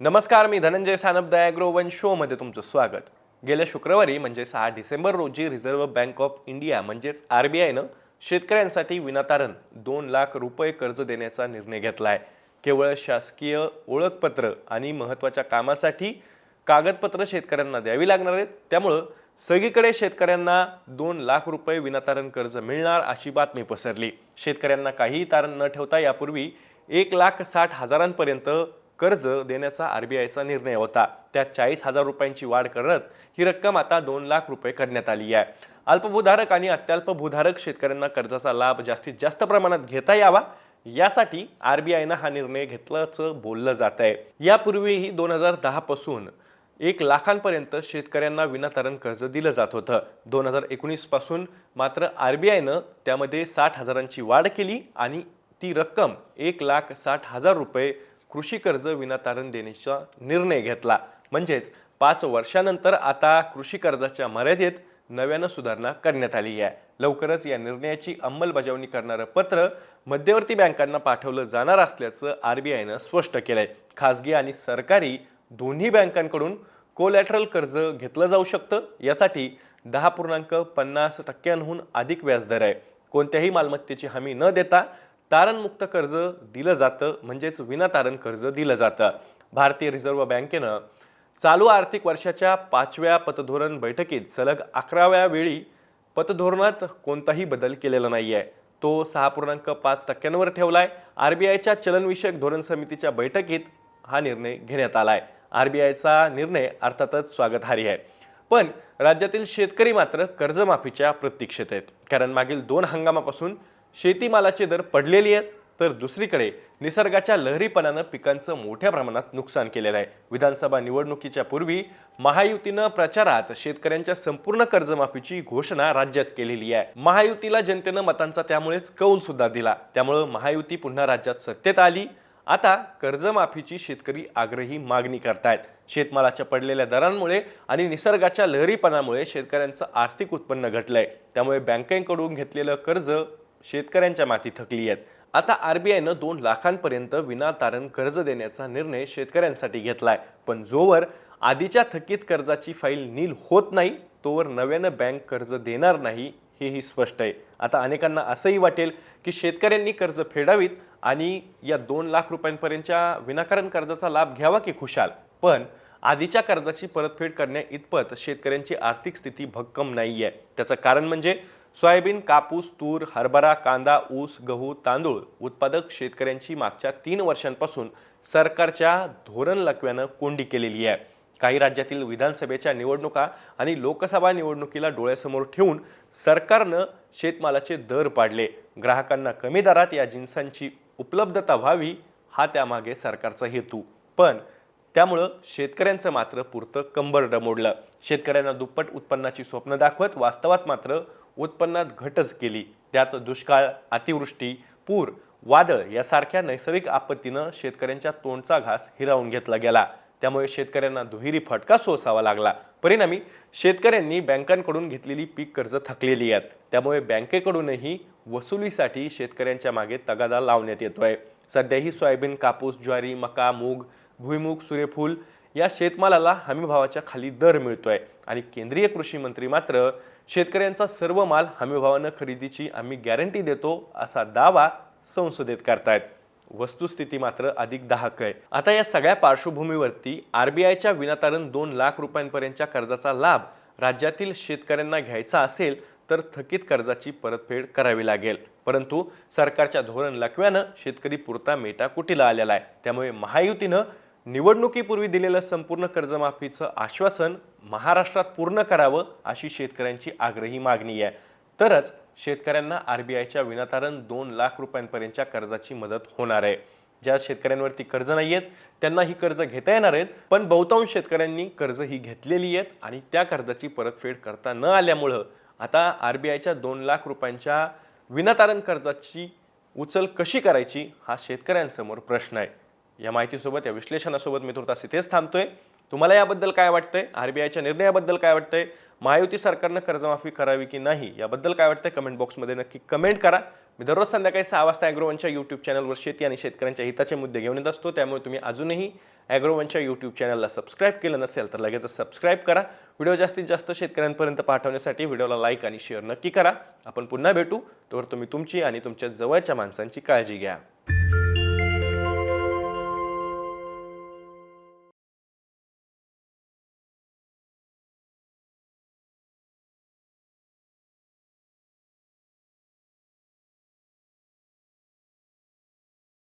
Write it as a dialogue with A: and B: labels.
A: नमस्कार मी धनंजय सानप दयाग्रोवन शोमध्ये तुमचं स्वागत. गेल्या शुक्रवारी म्हणजे सहा डिसेंबर रोजी रिझर्व्ह बँक ऑफ इंडिया म्हणजेच आर बी आयनं शेतकऱ्यांसाठी विनातारण दोन लाख रुपये कर्ज देण्याचा निर्णय घेतला आहे केवळ शासकीय ओळखपत्र आणि महत्त्वाच्या कामासाठी कागदपत्र शेतकऱ्यांना द्यावी लागणार आहेत. त्यामुळं सगळीकडे शेतकऱ्यांना दोन लाख रुपये विनातारण कर्ज मिळणार अशी बातमी पसरली. शेतकऱ्यांना काहीही तारण न ठेवता यापूर्वी एक लाख साठ हजारांपर्यंत कर्ज देण्याचा आरबीआयचा निर्णय होता. त्यात चाळीस हजार रुपयांची वाढ करत ही रक्कम आता दोन लाख रुपये करण्यात आली आहे. अल्पभूधारक आणि अत्यल्प भूधारक शेतकऱ्यांना कर्जाचा लाभ जास्तीत जास्त प्रमाणात घेता यावा यासाठी आरबीआयनं हा निर्णय घेतल्याचं बोललं जात आहे. यापूर्वीही दोन हजार दहा पासून एक लाखांपर्यंत शेतकऱ्यांना विनातारण कर्ज दिलं जात होतं. दोन हजार एकोणीसपासून मात्र आर बी आयनं त्यामध्ये साठ हजारांची वाढ केली आणि ती रक्कम एक लाख साठ हजार रुपये कृषी कर्ज विनातारण देण्याचा निर्णय घेतला. म्हणजेच पाच वर्षानंतर आता कृषी कर्जाच्या मर्यादेत नव्यानं सुधारणा करण्यात आली आहे. लवकरच या निर्णयाची अंमलबजावणी करणारं पत्र मध्यवर्ती बँकांना पाठवलं जाणार असल्याचं आर बी आयनं स्पष्ट केलं आहे खासगी आणि सरकारी दोन्ही बँकांकडून कोलॅटरल कर्ज घेतलं जाऊ शकतं. यासाठी दहा पूर्णांक पन्नास टक्क्यांहून अधिक व्याजदर आहे. कोणत्याही मालमत्तेची हमी न देता तारणमुक्त कर्ज दिलं जातं म्हणजेच विनातारण कर्ज दिलं जातं. भारतीय रिझर्व्ह बँकेनं चालू आर्थिक वर्षाच्या पाचव्या पतधोरण बैठकीत सलग अकराव्या वेळी पतधोरणात कोणताही बदल केलेला नाही आहे तो सहा पूर्णांक पाच टक्क्यांवर ठेवला आहे आर बी आयच्या चलनविषयक धोरण समितीच्या बैठकीत हा निर्णय घेण्यात आला आहे आर बी आयचा निर्णय अर्थातच स्वागतार्ह आहे. पण राज्यातील शेतकरी मात्र कर्जमाफीच्या प्रतीक्षेत आहेत. कारण मागील दोन हंगामापासून शेतीमालाचे दर पडलेले आहेत तर दुसरीकडे निसर्गाच्या लहरीपणानं पिकांचं मोठ्या प्रमाणात नुकसान केलेलं आहे. विधानसभा निवडणुकीच्या पूर्वी महायुतीनं प्रचारात शेतकऱ्यांच्या संपूर्ण कर्जमाफीची घोषणा राज्यात केलेली आहे. महायुतीला जनतेनं मतांचा त्यामुळेच कौल सुद्धा दिला. त्यामुळं महायुती पुन्हा राज्यात सत्तेत आली. आता कर्जमाफीची शेतकरी आग्रही मागणी करतायत. शेतमालाच्या पडलेल्या दरांमुळे आणि निसर्गाच्या लहरीपणामुळे शेतकऱ्यांचं आर्थिक उत्पन्न घटलंय. त्यामुळे बँकेकडून घेतलेलं कर्ज शेतकऱ्यांच्या माती थकली आहेत. आता आरबीआयनं दोन लाखांपर्यंत विनातारण कर्ज देण्याचा निर्णय शेतकऱ्यांसाठी घेतलाय. पण जोवर आधीच्या थकीत कर्जाची फाईल नील होत नाही तोवर नव्यानं बँक कर्ज देणार नाही हेही स्पष्ट आहे. आता अनेकांना असंही वाटेल की शेतकऱ्यांनी कर्ज फेडावीत आणि या दोन लाख रुपयांपर्यंतच्या विनाकारण कर्जाचा लाभ घ्यावा की खुशाल? पण आधीच्या कर्जाची परतफेड करण्या इतपत शेतकऱ्यांची आर्थिक स्थिती भक्कम नाही आहे त्याचं कारण म्हणजे सोयाबीन कापूस तूर हरभरा कांदा ऊस गहू तांदूळ उत्पादक शेतकऱ्यांची मागच्या तीन वर्षांपासून सरकारच्या धोरण लकव्यानं कोंडी केलेली आहे. काही राज्यातील विधानसभेच्या निवडणुका आणि लोकसभा निवडणुकीला डोळ्यासमोर ठेवून सरकारनं शेतमालाचे दर पाडले. ग्राहकांना कमी दरात या जिन्सांची उपलब्धता व्हावी हा त्यामागे सरकारचा हेतू. पण त्यामुळं शेतकऱ्यांचं मात्र पुरतं कंबर डमोडलं. शेतकऱ्यांना दुप्पट उत्पन्नाची स्वप्न दाखवत वास्तवात मात्र उत्पन्नात घटच केली. त्यात दुष्काळ अतिवृष्टी पूर वादळ यासारख्या नैसर्गिक आपत्तीनं शेतकऱ्यांच्या तोंडचा घास हिरावून घेतला गेला. त्यामुळे शेतकऱ्यांना दुहेरी फटका सोसावा लागला. परिणामी शेतकऱ्यांनी बँकांकडून घेतलेली पीक कर्ज थकलेली आहेत. त्यामुळे बँकेकडूनही वसुलीसाठी शेतकऱ्यांच्या मागे तगादा लावण्यात येतोय. सध्याही सोयाबीन कापूस ज्वारी मका मूग भुईमूग सूर्यफूल या शेतमालाला हमीभावाच्या खाली दर मिळतोय. आणि केंद्रीय कृषी मंत्री मात्र शेतकऱ्यांचा सर्व माल हमीभावानं खरेदीची आम्ही गॅरंटी देतो असा दावा संसदेत करतायत. वस्तुस्थिती मात्र अधिक दाहक आहे. आता या सगळ्या पार्श्वभूमीवरती आरबीआयच्या विनातारण दोन लाख रुपयांपर्यंतच्या कर्जाचा लाभ राज्यातील शेतकऱ्यांना घ्यायचा असेल तर थकीत कर्जाची परतफेड करावी लागेल. परंतु सरकारच्या धोरण लकव्यानं शेतकरी पुरता मेटाकुटीला आलेला आहे. त्यामुळे महायुतीनं निवडणुकीपूर्वी दिलेलं संपूर्ण कर्जमाफीचं आश्वासन महाराष्ट्रात पूर्ण करावं अशी शेतकऱ्यांची आग्रही मागणी आहे. तरच शेतकऱ्यांना आर बी आयच्या विनातारण दोन लाख रुपयांपर्यंतच्या कर्जाची मदत होणार आहे. ज्या शेतकऱ्यांवरती कर्ज नाही आहेत त्यांना ही कर्ज घेता येणार आहेत पण बहुतांश शेतकऱ्यांनी कर्ज ही घेतलेली आहेत आणि त्या कर्जाची परतफेड करता न आल्यामुळं आता आर बी आयच्या दोन लाख रुपयांच्या विनातारण कर्जाची उचल कशी करायची हा शेतकऱ्यांसमोर प्रश्न आहे. या माहितीसोबत या विश्लेषणासोबत मी तुर्तास इथेच थांबतोय. तुम्हाला याबद्दल काय वाटतंय? आरबीआयच्या निर्णयाबद्दल काय वाटतंय? महायुती सरकारनं कर्जमाफी करावी की नाही? याबद्दल काय वाटतंय? कमेंट बॉक्समध्ये नक्की कमेंट करा. मी दररोज संध्याकाळी सहा वाजता ॲग्रोवनच्या यूट्यूब चॅनलवर शेती आणि शेतकऱ्यांच्या हिताचे मुद्दे घेऊन येत असतो. त्यामुळे तुम्ही अजूनही ॲग्रोवनच्या यूट्यूब चॅनलला सबस्क्राईब केलं नसेल तर लगेच सबस्क्राईब करा. व्हिडिओ जास्तीत जास्त शेतकऱ्यांपर्यंत पाठवण्यासाठी व्हिडिओला लाईक आणि शेअर नक्की करा. आपण पुन्हा भेटू. तोवर तुम्ही तुमची आणि तुमच्या जवळच्या माणसांची काळजी घ्या.